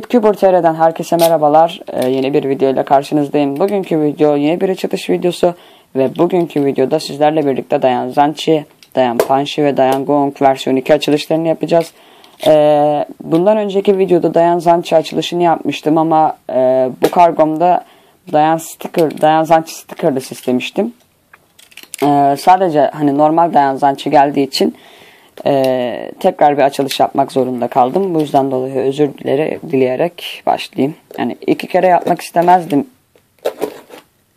Cooper TR'den herkese merhabalar. Ee, yeni bir video ile karşınızdayım. Bugünkü video yeni bir açılış videosu ve bugünkü videoda sizlerle birlikte Dayan Zanchi, Dayan Panshi ve Dayan Gong versiyon 2 açılışlarını yapacağız. Ee, bundan önceki videoda Dayan Zanchi açılışını yapmıştım ama e, bu kargomda Dayan sticker, Dayan Zanchi stickerless istemiştim. Ee, sadece hani normal Dayan Zanchi geldiği için ee, tekrar bir açılış yapmak zorunda kaldım. Bu yüzden dolayı özür dileri, dileyerek başlayayım. Yani iki kere yapmak istemezdim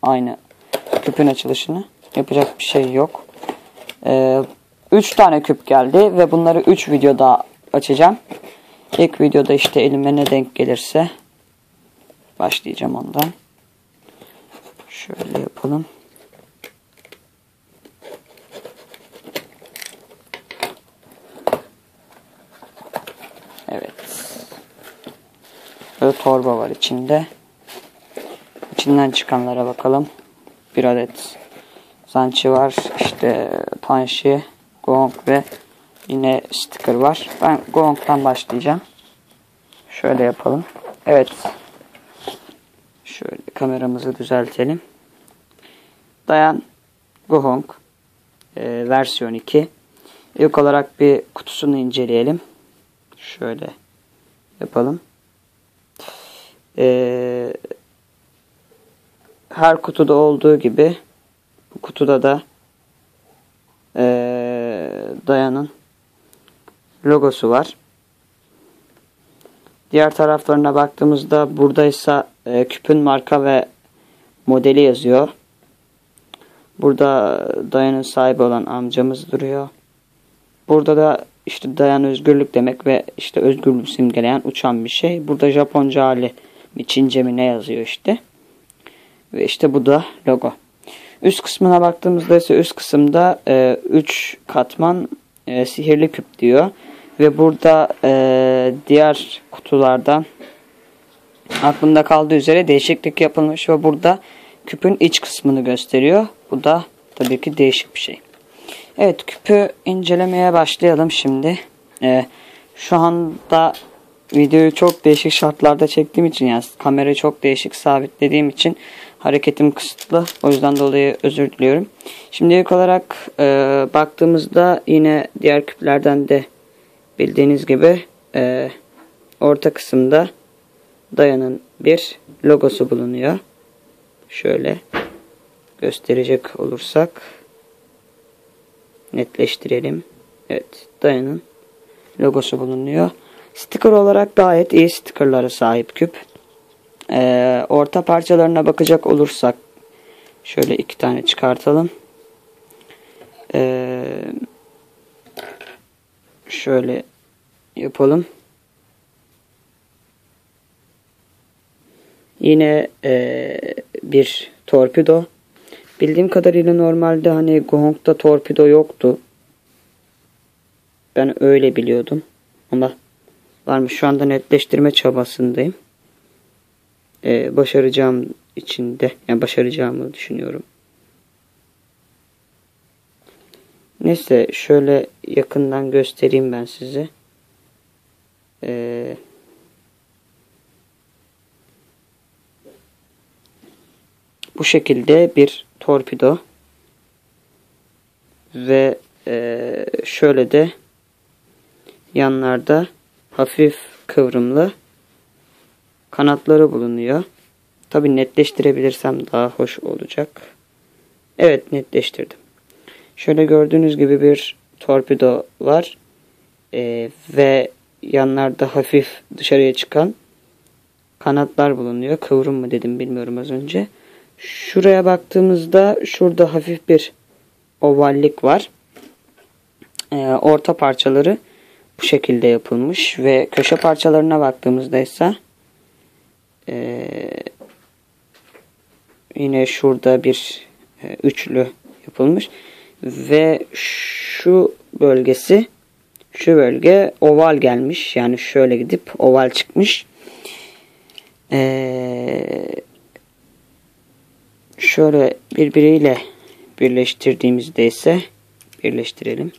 aynı küpün açılışını. Yapacak bir şey yok. Ee, üç tane küp geldi ve bunları üç videoda açacağım. İlk videoda işte elime ne denk gelirse başlayacağım ondan. Şöyle yapalım. Evet. Torba var içinde. İçinden çıkanlara bakalım. Bir adet zançı var. İşte panşi, gong ve yine sticker var. Ben gong'dan başlayacağım. Şöyle yapalım. Evet. Şöyle kameramızı düzeltelim. Dayan Gohong e, versiyon 2. İlk olarak bir kutusunu inceleyelim. Şöyle yapalım. Ee, her kutuda olduğu gibi bu kutuda da ee, Dayan'ın logosu var. Diğer taraflarına baktığımızda buradaysa e, küpün marka ve modeli yazıyor. Burada Dayan'ın sahibi olan amcamız duruyor. Burada da işte dayan özgürlük demek ve işte özgürlük simgeleyen uçan bir şey. Burada Japonca hali Çince mi ne yazıyor işte. Ve işte bu da logo. Üst kısmına baktığımızda ise üst kısımda 3 e, katman e, sihirli küp diyor. Ve burada e, diğer kutulardan aklımda kaldığı üzere değişiklik yapılmış ve burada küpün iç kısmını gösteriyor. Bu da tabii ki değişik bir şey. Evet küpü incelemeye başlayalım şimdi. Ee, şu anda videoyu çok değişik şartlarda çektiğim için yani kamerayı çok değişik sabitlediğim için hareketim kısıtlı. O yüzden dolayı özür diliyorum. Şimdi ilk olarak e, baktığımızda yine diğer küplerden de bildiğiniz gibi e, orta kısımda Dayan'ın bir logosu bulunuyor. Şöyle gösterecek olursak netleştirelim. Evet dayanın logosu bulunuyor. Sticker olarak gayet iyi stickerlara sahip küp. Ee, orta parçalarına bakacak olursak şöyle iki tane çıkartalım. Ee, şöyle yapalım. Yine e, bir torpido Bildiğim kadarıyla normalde hani Gong'da torpido yoktu. Ben öyle biliyordum. Ama varmış şu anda netleştirme çabasındayım. Ee, başaracağım içinde yani başaracağımı düşünüyorum. Neyse şöyle yakından göstereyim ben size. Ee, bu şekilde bir torpido ve e, şöyle de yanlarda hafif kıvrımlı kanatları bulunuyor. Tabi netleştirebilirsem daha hoş olacak. Evet netleştirdim. Şöyle gördüğünüz gibi bir torpido var. Ee, ve yanlarda hafif dışarıya çıkan kanatlar bulunuyor. Kıvrım mı dedim bilmiyorum az önce. Şuraya baktığımızda şurada hafif bir ovallik var. Ee, orta parçaları bu şekilde yapılmış ve köşe parçalarına baktığımızda ise e, yine şurada bir e, üçlü yapılmış ve şu bölgesi şu bölge oval gelmiş yani şöyle gidip oval çıkmış. Ee, şöyle birbiriyle birleştirdiğimizde ise birleştirelim.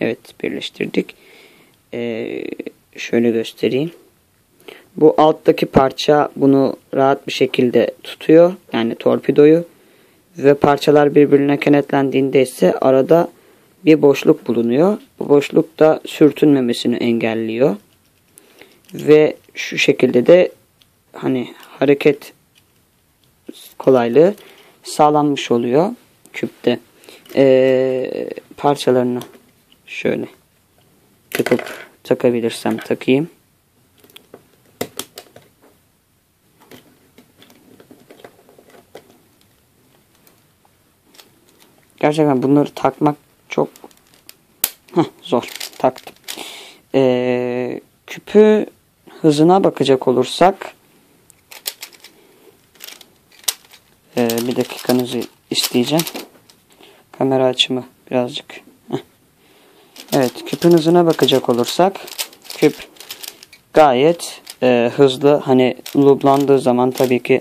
Evet birleştirdik. Ee, şöyle göstereyim. Bu alttaki parça bunu rahat bir şekilde tutuyor. Yani torpidoyu. Ve parçalar birbirine kenetlendiğinde ise arada bir boşluk bulunuyor. Bu boşluk da sürtünmemesini engelliyor. Ve şu şekilde de hani hareket kolaylığı sağlanmış oluyor küpte. Ee, parçalarını şöyle takıp takabilirsem takayım. Gerçekten bunları takmak çok Heh, zor. Taktım. Ee, küpü hızına bakacak olursak ee, bir dakikanızı isteyeceğim. Kamera açımı birazcık. Evet küpün hızına bakacak olursak küp gayet e, hızlı. Hani lublandığı zaman tabii ki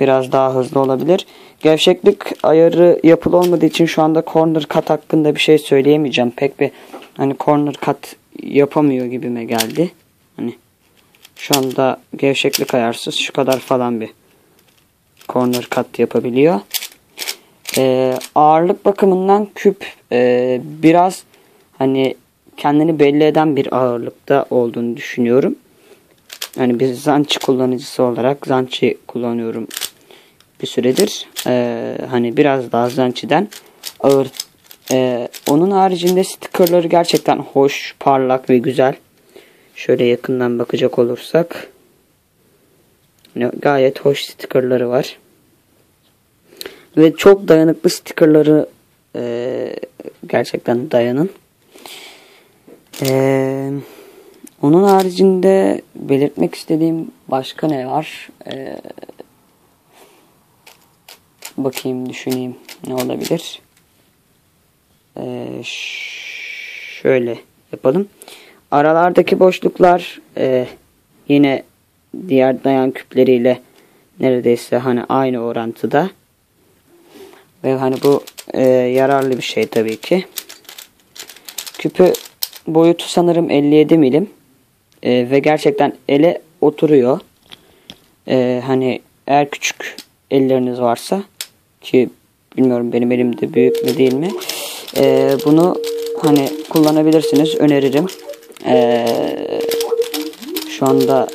biraz daha hızlı olabilir. Gevşeklik ayarı yapılı olmadığı için şu anda corner cut hakkında bir şey söyleyemeyeceğim. Pek bir hani corner cut yapamıyor gibime geldi. Hani şu anda gevşeklik ayarsız şu kadar falan bir corner cut yapabiliyor. Ee, ağırlık bakımından küp e, biraz hani kendini belli eden bir ağırlıkta olduğunu düşünüyorum. Hani bir zançi kullanıcısı olarak zançi kullanıyorum bir süredir. Ee, hani biraz daha zançiden ağır. Ee, onun haricinde stickerları gerçekten hoş, parlak ve güzel. Şöyle yakından bakacak olursak. Yani gayet hoş stickerları var. Ve çok dayanıklı stickerları e, gerçekten dayanın. Eee onun haricinde belirtmek istediğim başka ne var? Ee, bakayım düşüneyim ne olabilir. Ee, şöyle yapalım. Aralardaki boşluklar e, yine diğer dayan küpleriyle neredeyse hani aynı orantıda. Ve hani bu e, yararlı bir şey tabii ki. Küpü boyutu sanırım 57 milim. E, ve gerçekten ele oturuyor. E, hani eğer küçük elleriniz varsa ki bilmiyorum benim elimde büyük mü değil mi e, bunu hani kullanabilirsiniz öneririm. E, şu anda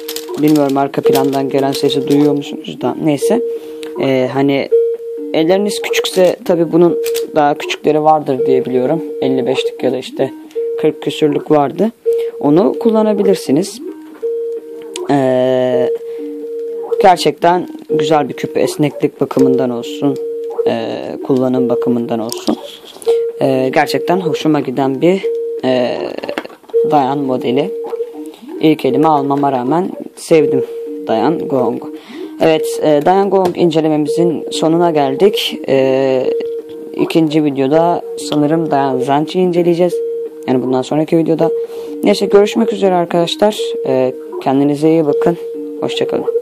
bilmiyorum arka plandan gelen sesi duyuyor musunuz da neyse e, hani elleriniz küçükse tabi bunun daha küçükleri vardır diye biliyorum 55'lik ya da işte 40 küsürlük vardı onu kullanabilirsiniz. Ee, gerçekten güzel bir küp esneklik bakımından olsun, e, kullanım bakımından olsun. E, gerçekten hoşuma giden bir e, Dayan modeli. İlk elime almama rağmen sevdim Dayan Gong. Evet, e, Dayan Gong incelememizin sonuna geldik. E, ikinci videoda sanırım Dayan Zanchi inceleyeceğiz. Yani bundan sonraki videoda. Neyse görüşmek üzere arkadaşlar. Ee, kendinize iyi bakın. Hoşçakalın.